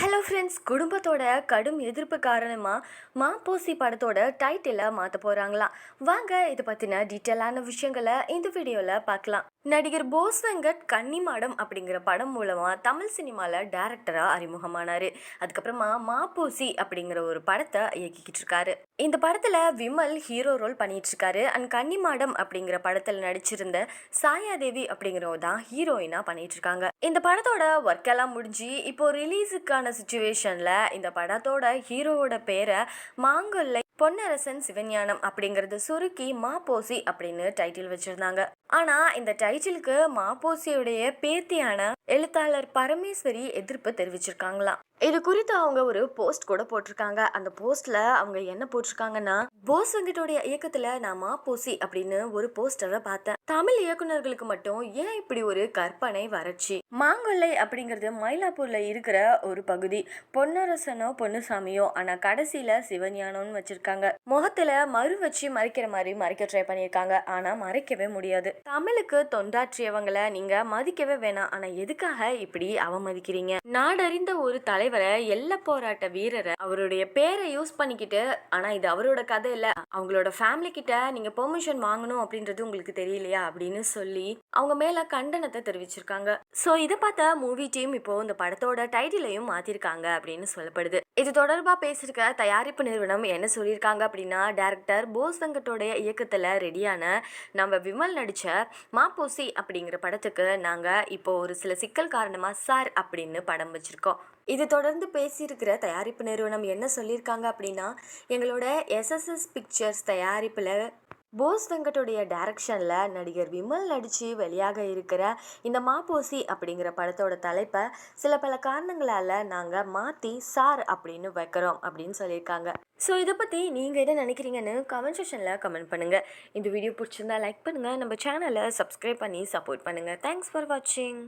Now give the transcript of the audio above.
Hello friends குடும்பத்தோட கடும் எதிர்ப்பு காரணமாக மாப்போசி படத்தோட டைட்டிலை மாற்ற போகிறாங்களாம் வாங்க இதை பற்றின டீட்டெயிலான விஷயங்களை இந்த வீடியோவில் பார்க்கலாம். நடிகர் போஸ் வெங்கட் கன்னிமாடம் அப்படிங்கிற படம் மூலமாக தமிழ் சினிமாவில் டேரக்டராக அறிமுகமானார். அதுக்கப்புறமா மாப்பூசி அப்படிங்கிற ஒரு படத்தை இயக்கிக்கிட்டு இருக்காரு இந்த படத்தில் விமல் ஹீரோ ரோல் பண்ணிட்டு இருக்காரு அண்ட் கன்னிமாடம் அப்படிங்கிற படத்தில் நடிச்சிருந்த சாயாதேவி அப்படிங்கிறவ தான் ஹீரோயினாக பண்ணிட்டு இருக்காங்க இந்த படத்தோட ஒர்க் எல்லாம் முடிஞ்சு இப்போ ரிலீஸுக்கான சுச்சுவேஷனில் இந்த படத்தோட ஹீரோவோட பேரை மாங்கொல்லை பொன்னரசன் சிவஞானம் அப்படிங்கிறது சுருக்கி மாப்போசி அப்படின்னு டைட்டில் வச்சிருந்தாங்க. ஆனால் இந்த டைட்டிலுக்கு மாப்போசியுடைய பேத்தியான எழுத்தாளர் பரமேஸ்வரி எதிர்ப்பு தெரிவிச்சிருக்காங்களாம். இது குறித்து அவங்க ஒரு போஸ்ட் கூட போட்டிருக்காங்க. அந்த போஸ்ட்ல அவங்க என்ன போட்டிருக்காங்கன்னா போஸ் வெங்கட்டோடைய இயக்கத்துல நான் மாப்போசி அப்படின்னு ஒரு போஸ்டரை பார்த்தேன். தமிழ் இயக்குனர்களுக்கு மட்டும் ஏன் இப்படி ஒரு கற்பனை வறட்சி? மாங்கொல்லை அப்படிங்கிறது மயிலாப்பூர்ல இருக்கிற ஒரு பகுதி. பொன்னரசனோ பொன்னுசாமியோ ஆனா கடைசியில சிவஞானம்னு வச்சிருக்காங்க. முகத்துல மறு வச்சு மறைக்கிற மாதிரி மறைக்க ட்ரை பண்ணியிருக்காங்க. ஆனா மறைக்கவே முடியாது. தமிழுக்கு தொண்டாற்றியவங்களை நீங்க மதிக்கவே வேணாம். ஆனா எதுக்காக இப்படி அவமதிக்கிறீங்க? நாடறிந்த ஒரு தலை தலைவரை எல்ல போராட்ட வீரரை அவருடைய பேரை யூஸ் பண்ணிக்கிட்டு ஆனா இது அவரோட கதை இல்ல. அவங்களோட ஃபேமிலி கிட்ட நீங்க பெர்மிஷன் வாங்கணும் அப்படின்றது உங்களுக்கு தெரியலையா அப்படின்னு சொல்லி அவங்க மேல கண்டனத்தை தெரிவிச்சிருக்காங்க. சோ இதை பார்த்த மூவி டீம் இப்போ இந்த படத்தோட டைட்டிலையும் மாத்திருக்காங்க அப்படின்னு சொல்லப்படுது. இது தொடர்பா பேசியிருக்க தயாரிப்பு நிறுவனம் என்ன சொல்லியிருக்காங்க அப்படின்னா டேரக்டர் போஸ் வெங்கட்டோடைய இயக்கத்துல ரெடியான நம்ம விமல் நடிச்ச மாப்போசி அப்படிங்கிற படத்துக்கு நாங்க இப்போ ஒரு சில சிக்கல் காரணமா சார் அப்படின்னு படம் வச்சிருக்கோம். இது தொடர்ந்து பேசியிருக்கிற தயாரிப்பு நிறுவனம் என்ன சொல்லியிருக்காங்க அப்படின்னா எங்களோட எஸ்எஸ்எஸ் பிக்சர்ஸ் தயாரிப்பில் போஸ் வெங்கட்டுடைய டைரக்ஷனில் நடிகர் விமல் நடித்து வெளியாக இருக்கிற இந்த மாப்போசி அப்படிங்கிற படத்தோட தலைப்பை சில பல காரணங்களால் நாங்கள் மாற்றி சார் அப்படின்னு வைக்கிறோம் அப்படின்னு சொல்லியிருக்காங்க. ஸோ இதை பற்றி நீங்கள் என்ன நினைக்கிறீங்கன்னு கமெண்ட் செஷனில் கமெண்ட் பண்ணுங்கள் இந்த வீடியோ பிடிச்சிருந்தா லைக் பண்ணுங்கள் நம்ம சேனலை சப்ஸ்கிரைப் பண்ணி சப்போர்ட் பண்ணுங்கள் தேங்க்ஸ் ஃபார் வாட்சிங்